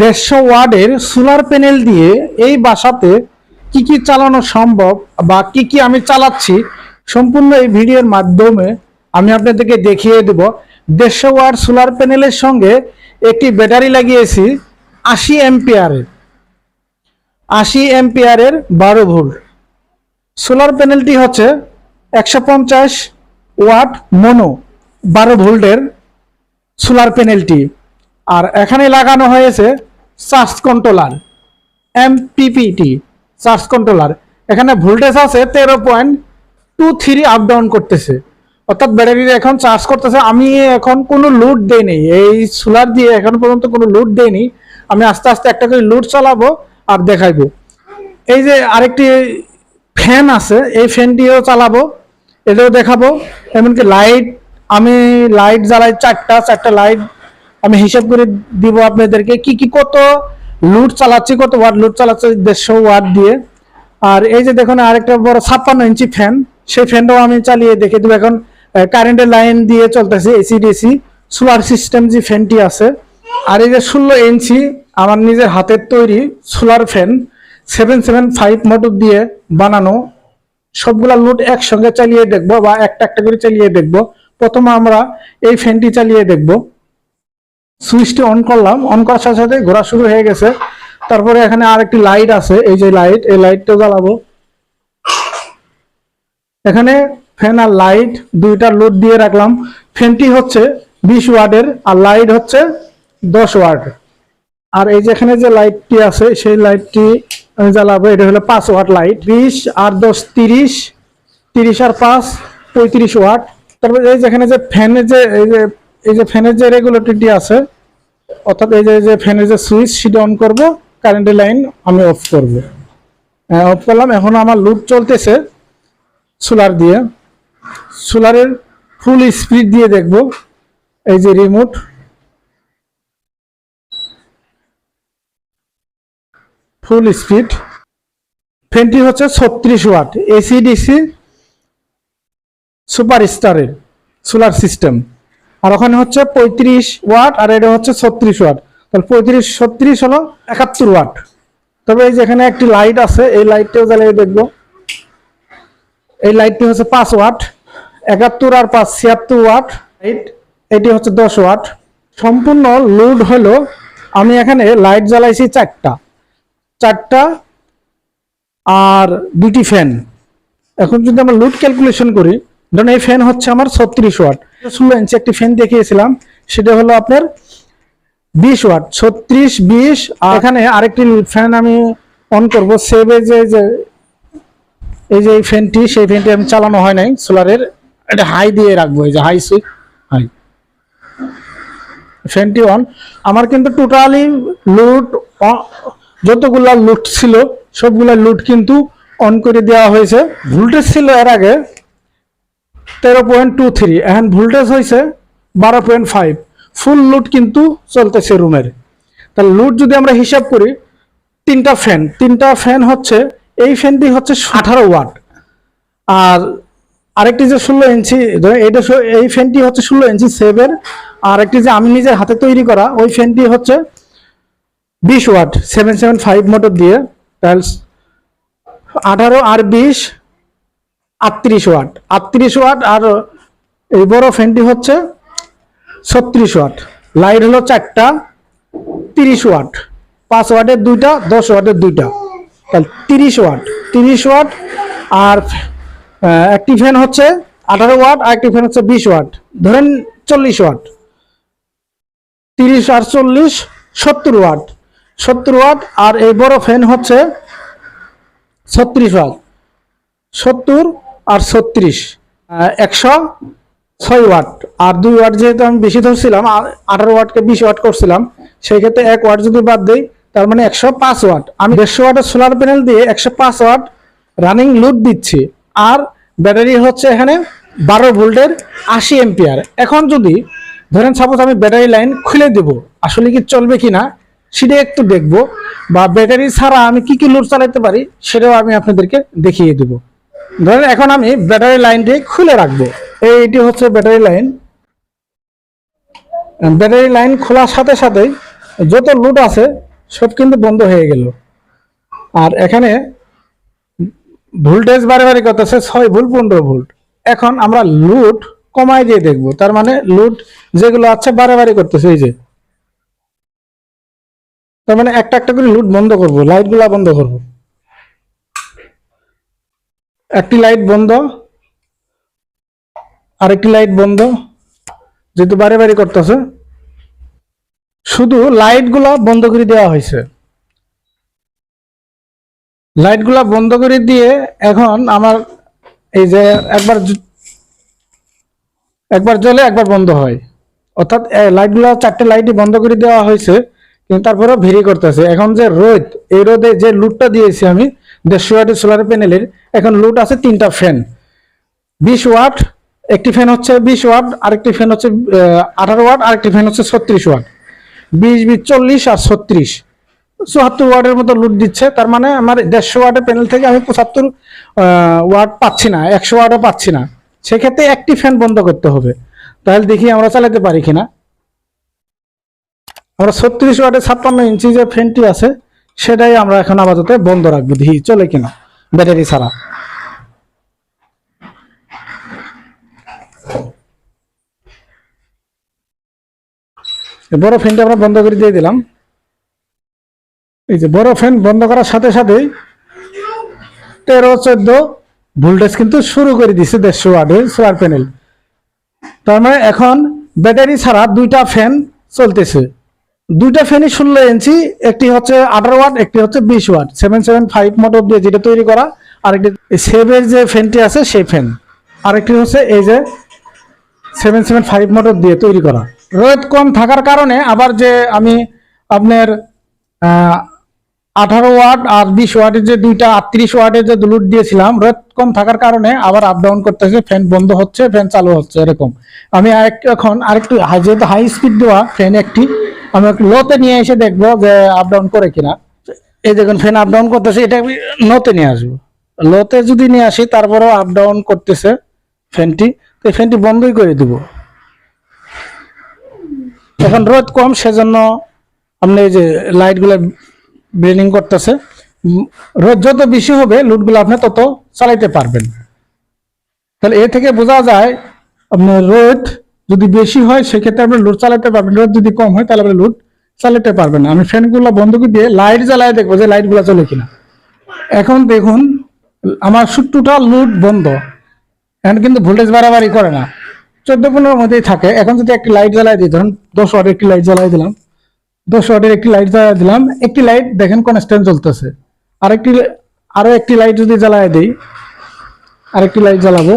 দেড়শো ওয়ার্ডের solar panel দিয়ে এই বাসাতে কি কি চালানো সম্ভব বা কি কি আমি চালাচ্ছি সম্পূর্ণ এই ভিডিওর মাধ্যমে আমি আপনাদেরকে দেখিয়ে দেব। দেড়শো ওয়ার্ড সোলার প্যানেলের সঙ্গে একটি ব্যাটারি লাগিয়েছি আশি এম্পিয়ারের আশি এম্পিয়ারের বারো ভোল্ট। সোলার প্যানেলটি হচ্ছে একশো পঞ্চাশ ওয়াট মনো বারো ভোল্টের সোলার প্যানেলটি। আর এখানে লাগানো হয়েছে charge controller MPPT charge controller এখানে ভোল্টেজ আছে তেরো point two three up down করতেছে। অর্থাৎ ব্যাটারি এখন চার্জ করতেছে। আমি এখন কোনো লুট দেইনি এই সোলার দিয়ে এখন পর্যন্ত কোনো লুট দেইনি আমি আস্তে আস্তে একটা করে লুট চালাবো আর দেখাইবো। এই যে আরেকটি ফ্যান আছে, এই ফ্যানটিও চালাবো, এটাও দেখাবো। এমনকি লাইট আমি লাইট জ্বালাই চারটা চারটা লাইট আমি হিসাব করে দিব আপনাদেরকে কি কি কত লুট চালাচ্ছি, কত ওয়াট লুট চালাচ্ছি, দেড়শো ওয়াট দিয়ে। আর এই যে দেখুন, আরেকটা বড় ছাপ্পান্ন ইঞ্চি ফ্যান সেই ফ্যানটাও আমি চালিয়ে দেখে দেবো। এখন কারেন্টের লাইন দিয়ে চলতেছে এসি ডিসি সোলার সিস্টেম যে ফ্যানটি আছে। আর এই যে ষোলো ইঞ্চি আমার নিজের হাতের তৈরি solar fan seven seven five motor দিয়ে বানানো, সবগুলা লোড একসঙ্গে চালিয়ে দেখব বা একটা একটা করে চালিয়ে দেখব। প্রথমে আমরা এই ফ্যানটি চালিয়ে দেখব। সুইচটি অন করলাম, অন করার সাথে সাথে ঘোরা শুরু হয়ে গেছে। তারপরে এখানে আর একটি লাইট আছে, এই যে লাইট, এই লাইটটা জ্বালাবো। এখানে ফ্যান আর লাইট, দুইটা লোড দিয়ে রাখলাম। ফ্যানটি হচ্ছে বিশ ওয়াটের, আর লাইট হচ্ছে দশ ওয়াট। আর এই যেখানে যে লাইটটি আছে, সেই লাইটটি আমি জ্বালাবো, এটা হলো পাঁচ ওয়াট লাইট। বিশ আর দশ, তিরিশ তিরিশ আর পাঁচ, পঁয়ত্রিশ ওয়াট। তারপরে এই যেখানে যে ফ্যানের যে, এই যে এই যে ফ্যানের যে রেগুলেটরটি আছে অর্থাৎ এই যে ফ্যানের যে সুইচ সেটা অন করব কারেন্টের লাইন আমি অফ করব। অফ করলাম, এখন আমার লুপ চলতেছে সোলার দিয়ে। সোলারের ফুল স্পিড দিয়ে দেখব, এই যে রিমোট ফুল স্পিড ফ্যানটি হচ্ছে ছত্রিশ ওয়াট এসি ডিসি সুপার স্টারের সোলার সিস্টেম আর ওখানে হচ্ছে পঁয়ত্রিশ ওয়াট আর এটা হচ্ছে ছত্রিশ ওয়াট। তাহলে পঁয়ত্রিশ, ছত্রিশ হলো একাত্তর ওয়াট। তবে এই যেখানে একটি লাইট আছে, এই লাইটটাও জ্বালিয়ে দেখব। এই লাইটটি হচ্ছে পাঁচ ওয়াট, একাত্তর আর পাঁচ, ছিয়াত্তর ওয়াট। লাইট এটি হচ্ছে দশ ওয়াট। সম্পূর্ণ লোড হলো, আমি এখানে লাইট জ্বালাইছি চারটা। চারটা আর দুটি ফ্যান এখন যদি আমরা লোড ক্যালকুলেশন করি ধরুন এই ফ্যান হচ্ছে আমার ছত্রিশ ওয়াট ষোলো ইঞ্চি একটি ফ্যান দেখিয়েছিলাম, সেটা হলো আপনার বিশ ওয়াট ছত্রিশ, বিশ, আর এখানে আরেকটি ফ্যান আমি অন করব সেভে যে, এই যে, এই ফ্যানটি সেই ফ্যানটি আমি চালানো হয় নাই সোলারের এটা হাই দিয়ে রাখব, এই যে হাই সুইচ হাই ফ্যানটি অন আমার কিন্তু টোটালি লুট যতগুলা লুট ছিল, সবগুলা লুট কিন্তু অন করে দেওয়া হয়েছে। ভোল্টেজ ছিল এর আগে তেরো পয়েন্ট টু থ্রি। এখন ভোল্টেজ হয়েছে বারো পয়েন্ট ফাইভ। ফুল লুট কিন্তু চলতেছে রুমের তাহলে লুট যদি আমরা হিসাব করি, তিনটা ফ্যান তিনটা ফ্যান হচ্ছে, এই ফ্যানটি হচ্ছে আঠারো ওয়াট আর আরেকটি যে ষোলো ইঞ্চি এটা এই ফ্যানটি হচ্ছে ষোলো ইঞ্চি সেভের আর একটি যে আমি নিজের হাতে তৈরি করা, ওই ফ্যানটি হচ্ছে বিশ watt seven seven five motor দিয়ে। তাহলে আঠারো আর বিশ আটত্রিশ ওয়াট। আটত্রিশ ওয়াট আর এই বড় ফ্যানটি হচ্ছে ছত্রিশ ওয়াট। লাইট হলো চারটা, তিরিশ ওয়াট। পাঁচ ওয়াটের দুইটা, দশ ওয়াটের দুইটা। তাহলে তিরিশ ওয়াট তিরিশ ওয়াট আর একটি ফ্যান হচ্ছে আঠারো ওয়াট আর একটি ফ্যান হচ্ছে বিশ ওয়াট। ধরেন চল্লিশ ওয়াট। তিরিশ আর চল্লিশ, সত্তর ওয়াট। সত্তর ওয়াট আর এই বড় ফ্যান হচ্ছে ছত্রিশ ওয়াট। সত্তর আর ছত্রিশ একশো ছয় ওয়াট। আর দুই ওয়াট যেহেতু আমি বেশি ধরছিলাম আঠারো ওয়াটকে বিশ ওয়াট করছিলাম, সেই ক্ষেত্রে এক ওয়াট যদি বাদ দিই, তার মানে একশো পাঁচ ওয়াট। আমি দেড়শো ওয়াটের সোলার প্যানেল দিয়ে একশো পাঁচ ওয়াট রানিং লোড দিচ্ছি। আর ব্যাটারি হচ্ছে এখানে বারো ভোল্টের আশি এম্পিয়ার এখন যদি, ধরেন সাপোজ আমি ব্যাটারি লাইন খুলে দেব, আসলে কি চলবে কি না সেটা একটু দেখব, বা ব্যাটারি ছাড়া আমি কি কি লোড চালাতে পারি, সেটাও আমি আপনাদেরকে দেখিয়ে দেবো। ধরেন এখন আমি ব্যাটারি লাইনটি খুলে রাখব। এইটি হচ্ছে ব্যাটারি লাইন। ব্যাটারি লাইন খোলার সাথে সাথেই যত লুট আছে, সব কিন্তু বন্ধ হয়ে গেল। আর এখানে ভোল্টেজ বারে বারে করতেছে ছয় ভোল্ট, পনেরো ভোল্ট। এখন আমরা লুট কমাই দিয়ে দেখব। তার মানে লুট যেগুলো আছে বারে বারে করতেছে, এই যে। তার মানে একটা একটা করে লুট বন্ধ করব লাইটগুলা বন্ধ করব। একটি লাইট বন্ধ, আরেকটি লাইট বন্ধ, যেহেতু বারে বারে করতেছে। শুধু লাইটগুলা বন্ধ করে দেওয়া হয়েছে। লাইটগুলা বন্ধ করে দিয়ে এখন আমার এই যে একবার একবার জ্বলে একবার বন্ধ হয়। অর্থাৎ লাইটগুলা চারটে লাইটই বন্ধ করে দেওয়া হয়েছে, কিন্তু তারপরেও ভেরি করতেছে। এখন যে রোদ, এই রোদে যে লুটটা দিয়েছি আমি দেড়শো ওয়াটের সোলার প্যানেলের এখন লুট আছে তিনটা ফ্যান। বিশ ওয়াট, একটি ফ্যান হচ্ছে বিশ ওয়াট, আরেকটি ফ্যান হচ্ছে আঠারো ওয়াট, আরেকটি ফ্যান হচ্ছে ছত্রিশ ওয়াট। বিশ বিশ, চল্লিশ আর ছত্রিশ। চুয়াত্তর ওয়াটের মতো লুট দিচ্ছে, তার মানে আমার দেড়শো ওয়াটের প্যানেল থেকে আমি পঁচাত্তর ওয়াট পাচ্ছি না, একশো ওয়াটও পাচ্ছি না। সেক্ষেত্রে একটি ফ্যান বন্ধ করতে হবে। তাহলে দেখি আমরা চালাতে পারি কিনা। আমরা ছত্রিশ ওয়াটের ছাপ্পান্ন ইঞ্চি যে ফ্যানটি আছে সেটাই আমরা এখন আপাতত বন্ধ রাখব, দেখি চলে কিনা ব্যাটারি ছাড়া। বড় ফ্যানটা আমরা বন্ধ করে দিয়ে দিলাম। এই যে বড় ফ্যান বন্ধ করার সাথে সাথেই তেরো, চোদ্দ ভোল্টেজ কিন্তু শুরু করে দিছে দেড়শো ওয়াটের সোলার প্যানেল তার মানে এখন ব্যাটারি ছাড়া দুইটা ফ্যান চলতেছে। দুইটা ফ্যানই ষোলো ইঞ্চি, একটি হচ্ছে আঠারো ওয়াট, একটি হচ্ছে বিশ watt. Seven seven five motor দিয়ে যেটা তৈরি করা, আরেকটি সেভের যে ফ্যানটি আছে সেই ফ্যান আরেকটি হচ্ছে এই যে সেভেন সেভেন ফাইভ মোটর দিয়ে তৈরি করা। রোদ কম থাকার কারণে আবার যে আমি আপনার আঠারো ওয়াট আর বিশ ওয়াটের যে দুইটা, আটত্রিশ ওয়াটের যে দুলুট দিয়েছিলাম, রোদ কম থাকার কারণে আবার আপ ডাউন করতেছে, ফ্যান বন্ধ হচ্ছে, ফ্যান চালু হচ্ছে এরকম। আমি এখন আরেকটু, যেহেতু হাই স্পিড দেওয়া, ফ্যান একটি আমি একটু লোতে নিয়ে এসে দেখব যে আপ ডাউন করে কিনা। এই দেখুন ফ্যান আপ ডাউন করতেছে, এটা আমি লোতে নিয়ে আসব। লোতে যদি নিয়ে আসি, তারপরেও আপ ডাউন করতেছে ফ্যানটি তো এই ফ্যানটি বন্ধই করে দিব। এখন রোদ কম, সেজন্য আপনি এই যে লাইটগুলো ব্রেনিং করতেছে রোদ যত বেশি হবে লুটগুলো আপনি তত চালাইতে পারবেন। তাহলে এ থেকে বোঝা যায়, আপনার রোদ যদি বেশি হয়, সেক্ষেত্রে আপনি লুট চালাতে পারবেন। রোদ যদি কম হয়, তাহলে আপনি লুট চালাতে পারবেন। আমি ফ্যানগুলো বন্ধ করে দিয়ে লাইট জ্বালায় দেখব যে লাইটগুলো চলে কিনা। এখন দেখুন, আমার টোটাল লুট বন্ধ। এখন কিন্তু ভোল্টেজ বাড়াবাড়ি করে না। চোদ্দ পনেরোর মধ্যেই থাকে। এখন যদি একটি লাইট জ্বালাই দিই, ধরুন দশ ওয়াটের একটি লাইট জ্বালাই দিলাম। দশ ওয়াটের একটি লাইট জ্বালাই দিলাম। একটি লাইট দেখেন কনস্ট্যান্ট চলতেছে। আরেকটি আরও একটি লাইট যদি জ্বালাই দিই, আরেকটি লাইট জ্বালাবো।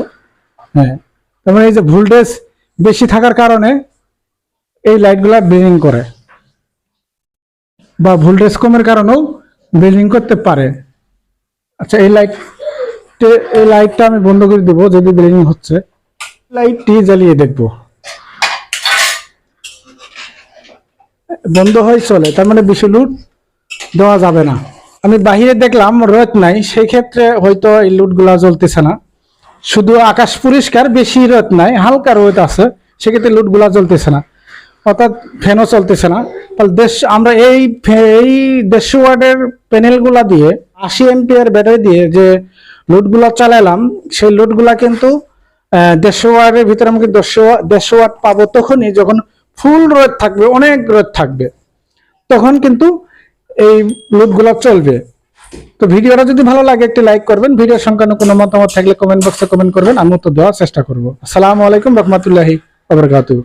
হ্যাঁ। তার মানে এই যে ভোল্টেজ বেশি থাকার কারণে এই লাইটগুলা ব্রেনিং করে বা ভোল্টেজ কমের কারণেও ব্রেনিং করতে পারে। আচ্ছা এই লাইট, এই লাইটটা আমি বন্ধ করে দেবো যদি ব্রেনিং হচ্ছে। লাইটটি জ্বালিয়ে দেখব। বন্ধ হয়ে চলে, তার মানে বেশি লুট দেওয়া যাবে না। আমি বাহিরে দেখলাম রোদ নাই, সেই ক্ষেত্রে হয়তো এই লুটগুলা জ্বলতেছে না। শুধু আকাশ পরিষ্কার, বেশি রোদ নাই, হালকা রোদ আছে, সেক্ষেত্রে লুটগুলা জ্বলতেছে না। অর্থাৎ ফ্যানও চলতেছে না। তাহলে দেশ, আমরা এই এই দেড়শো ওয়াটের প্যানেলগুলা দিয়ে, আশি এমপিয়ার ব্যাটারি দিয়ে যে লোডগুলা চালালাম সেই লোডগুলা কিন্তু দেড়শো ওয়াটের ভিতরে আমাকে দেড়শো ওয়া- দেড়শো ওয়াট পাবো তখনই যখন ফুল রোদ থাকবে, অনেক রোদ থাকবে। তখন কিন্তু এই লোডগুলা চলবে। তো ভিডিওটা যদি ভালো লাগে, একটি লাইক করবেন। ভিডিও সংক্রান্ত কোনো মতামত থাকলে কমেন্ট বক্সে কমেন্ট করবেন। আমি তো দেওয়ার চেষ্টা করব। আসসালামু আলাইকুম রহমতুল্লাহি আবরকাতুহ